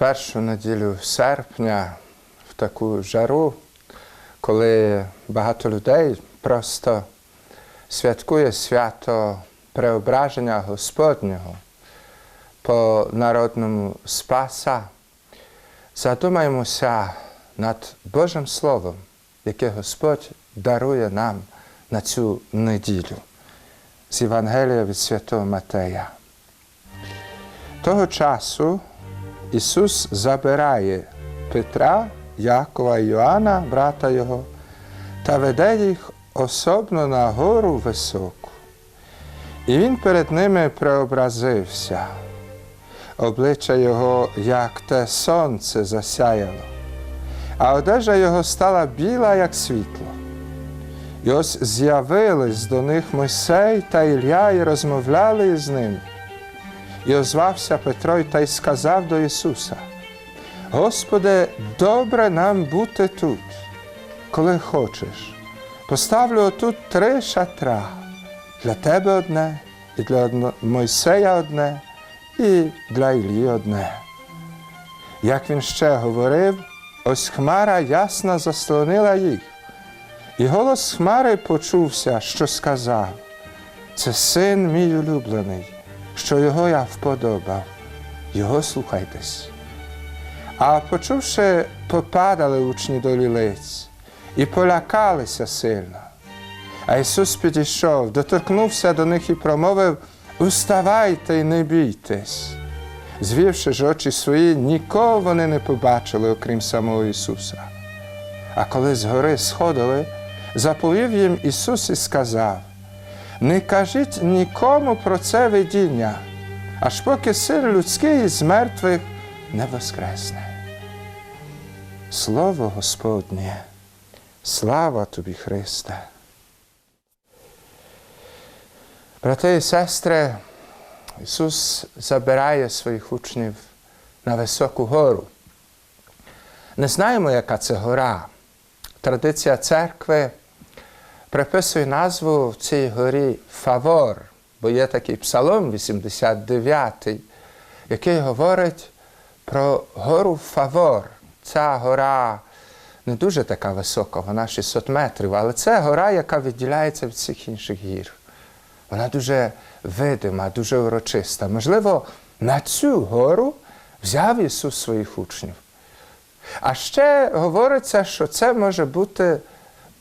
першу неділю серпня в таку жару, коли багато людей просто святкує свято преображення Господнього по народному Спаса, задумаємося над Божим Словом, яке Господь дарує нам на цю неділю з Євангелія від Святого Матея. Того часу Ісус забирає Петра, Якова і Йоанна, брата Його, та веде їх особно на гору високу. І він перед ними преобразився. Обличчя його, як те сонце засяяло, а одежа його стала біла, як світло. І ось з'явились до них Мойсей та Ілля і розмовляли з ним. І озвався Петро та й сказав до Ісуса: Господи, добре нам бути тут, коли хочеш. Поставлю отут три шатра для тебе одне, і для Мойсея одне, і для Іллі одне. Як він ще говорив, ось хмара ясна заслонила їх. І голос хмари почувся, що сказав: Це син мій улюблений, що його я вподобав, його слухайтесь. А почувши, попадали учні до лілиць і полякалися сильно. А Ісус підійшов, доторкнувся до них і промовив: Уставайте й не бійтесь. Звівши ж очі свої, нікого вони не побачили, окрім самого Ісуса. А коли з гори сходили, заповів їм Ісус і сказав: Не кажіть нікому про це видіння, аж поки син людський з мертвих не воскресне. Слово Господнє, слава тобі, Христе. Брати і сестри, Ісус забирає своїх учнів на високу гору. Не знаємо, яка це гора. Традиція церкви приписує назву в цій горі Фавор, бо є такий псалом 89, який говорить про гору Фавор. Ця гора не дуже така висока, вона 600 метрів, але це гора, яка відділяється від всіх інших гір. Вона дуже видима, дуже урочиста. Можливо, на цю гору взяв Ісус своїх учнів. А ще говориться, що це може бути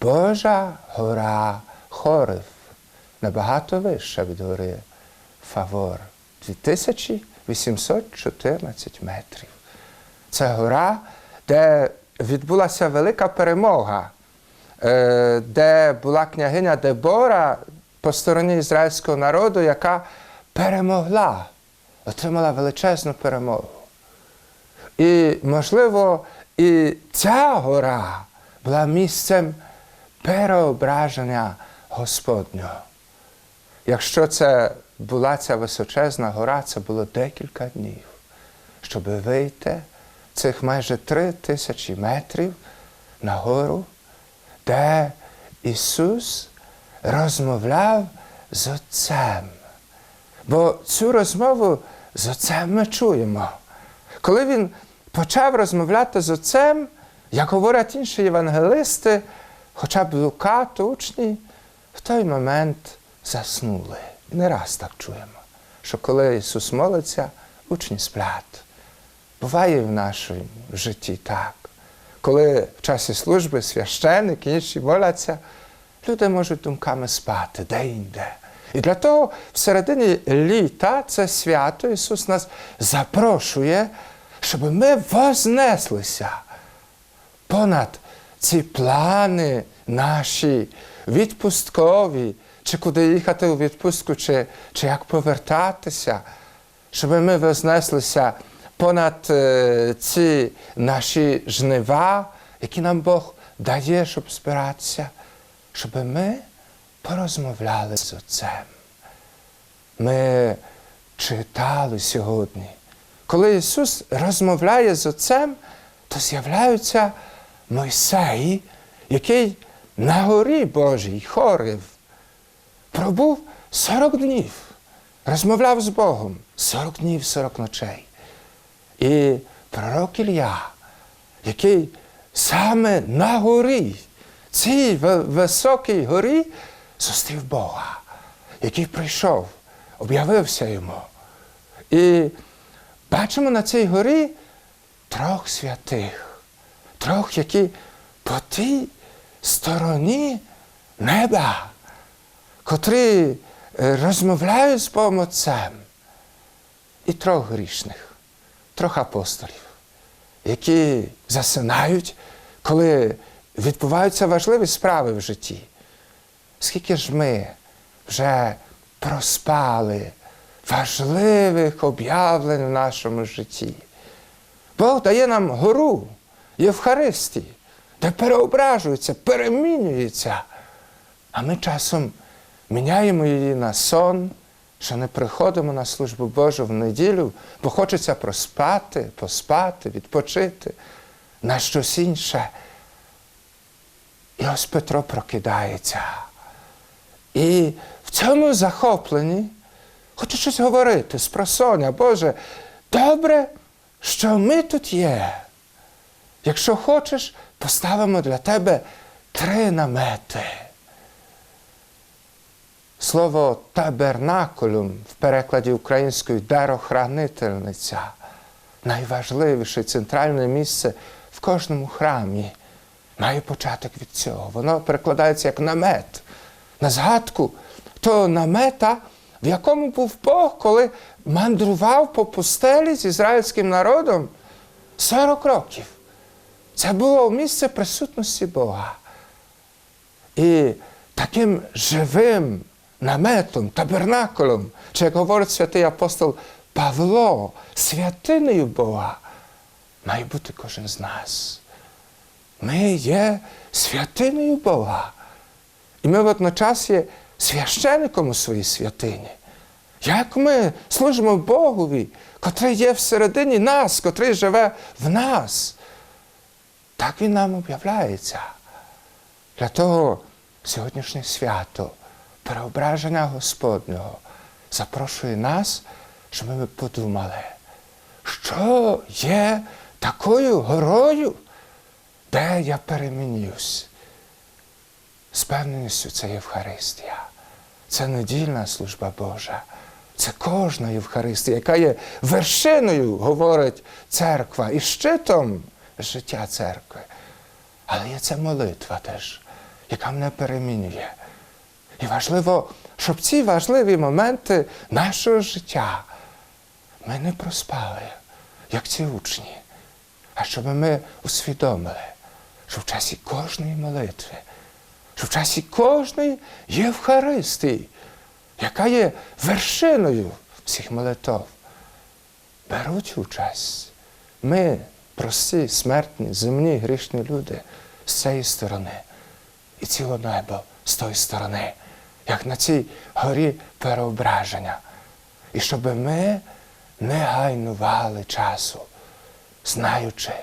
Божа гора Хорив, набагато вища від гори Фавор. 2814 метрів. Це гора, де відбулася велика перемога, е, де була княгиня Дебора по стороні ізраїльського народу, яка перемогла, отримала величезну перемогу. І, можливо, і ця гора була місцем переображення Господнього. Якщо це була ця височезна гора, це було декілька днів, щоб вийти цих майже три тисячі метрів на гору, де Ісус розмовляв з Отцем. Бо цю розмову з Отцем ми чуємо. Коли він почав розмовляти з Отцем, як говорять інші євангелисти, хоча б Лука, то учні в той момент заснули. Не раз так чуємо, що коли Ісус молиться, учні сплять. Буває в нашому житті так. Коли в часі служби священник і інші моляться, люди можуть думками спати де-інде. І для того в середині літа це свято Ісус нас запрошує, щоб ми вознеслися понад ці плани наші відпусткові, чи куди їхати у відпустку, чи, чи як повертатися, щоб ми вознеслися понад е, ці наші жнива, які нам Бог дає, щоб збиратися, щоб ми порозмовляли з Отцем. Ми читали сьогодні. Коли Ісус розмовляє з Отцем, то з'являються Мойсей, який на горі Божій хорив, пробув 40 днів, розмовляв з Богом 40 днів, 40 ночей. І пророк Ілля, який саме на горі, цій високій горі, зустрів Бога, який прийшов, об'явився йому. І бачимо на цій горі трьох святих, трьох, які по тій стороні неба, котрі е, розмовляють з Богом Отцем, і трьох грішних, трьох апостолів, які засинають, коли відбуваються важливі справи в житті. Скільки ж ми вже проспали важливих об'явлень в нашому житті. Бог дає нам гору Євхаристії, де переображується, перемінюється. А ми часом міняємо її на сон, що не приходимо на службу Божу в неділю, бо хочеться проспати, поспати, відпочити на щось інше. І ось Петро прокидається. І в цьому захопленні хоче щось говорити з просоння. Боже, добре, що ми тут є. Якщо хочеш, поставимо для тебе три намети. Слово табернакулюм в перекладі українською дарохранительниця найважливіше центральне місце в кожному храмі. Має початок від цього. Воно перекладається як намет. На згадку того намета, в якому був Бог, коли мандрував по пустелі з ізраїльським народом 40 років. Це було місце присутності Бога. І таким живим наметом, табернакулом, чи як говорить святий апостол Павло, святиною Бога, має бути кожен з нас. Ми є святиною Бога. І ми водночас є священником у своїй святині. Як ми служимо Богові, котрий є всередині нас, котрий живе в нас, так Він нам об'являється. Для того сьогоднішнє свято, переображення Господнього, запрошує нас, щоб ми подумали, що є такою горою, де я перемінюсь. З певністю це Євхаристія, це недільна служба Божа, це кожна Євхаристія, яка є вершиною, говорить церква, і щитом життя церкви. Але є це молитва теж, яка мене перемінює. І важливо, щоб ці важливі моменти нашого життя ми не проспали, як ці учні, а щоб ми усвідомили, що в часі кожної молитви, що в часі кожної Євхаристії, яка є вершиною всіх молитов, беруть участь. Ми, прості, смертні, земні, грішні люди з цієї сторони і ціле небо з тої сторони, як на цій горі переображення. І щоб ми не гайнували часу, знаючи,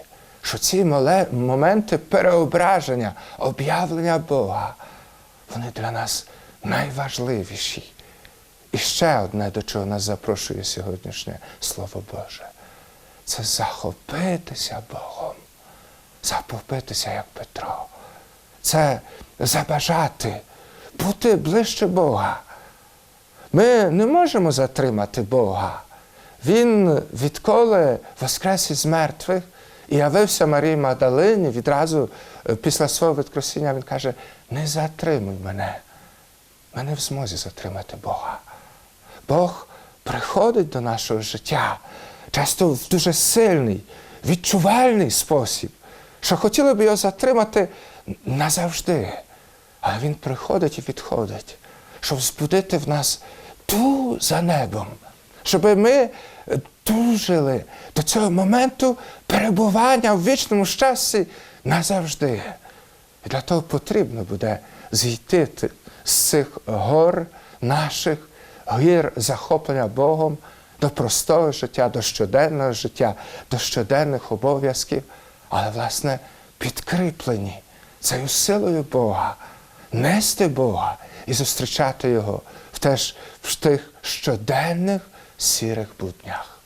що ці моменти переображення, об'явлення Бога, вони для нас найважливіші. І ще одне, до чого нас запрошує сьогоднішнє Слово Боже, це захопитися Богом, захопитися як Петро. Це забажати бути ближче Бога. Ми не можемо затримати Бога. Він відколи воскрес із мертвих і явився Марії Магдалині відразу е, після свого Воскресіння, він каже: не затримуй мене. Ми не в змозі затримати Бога. Бог приходить до нашого життя часто в дуже сильний, відчувальний спосіб, що хотіли б його затримати назавжди. Але Він приходить і відходить, щоб збудити в нас ту за небом, щоб ми тужили до цього моменту перебування в вічному щасті назавжди. І для того потрібно буде зійти з цих гор наших, гір захоплення Богом до простого життя, до щоденного життя, до щоденних обов'язків, але, власне, підкріплені цією силою Бога, нести Бога і зустрічати Його в теж в тих щоденних сірих буднях.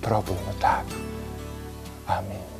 Пробуємо так. Амінь.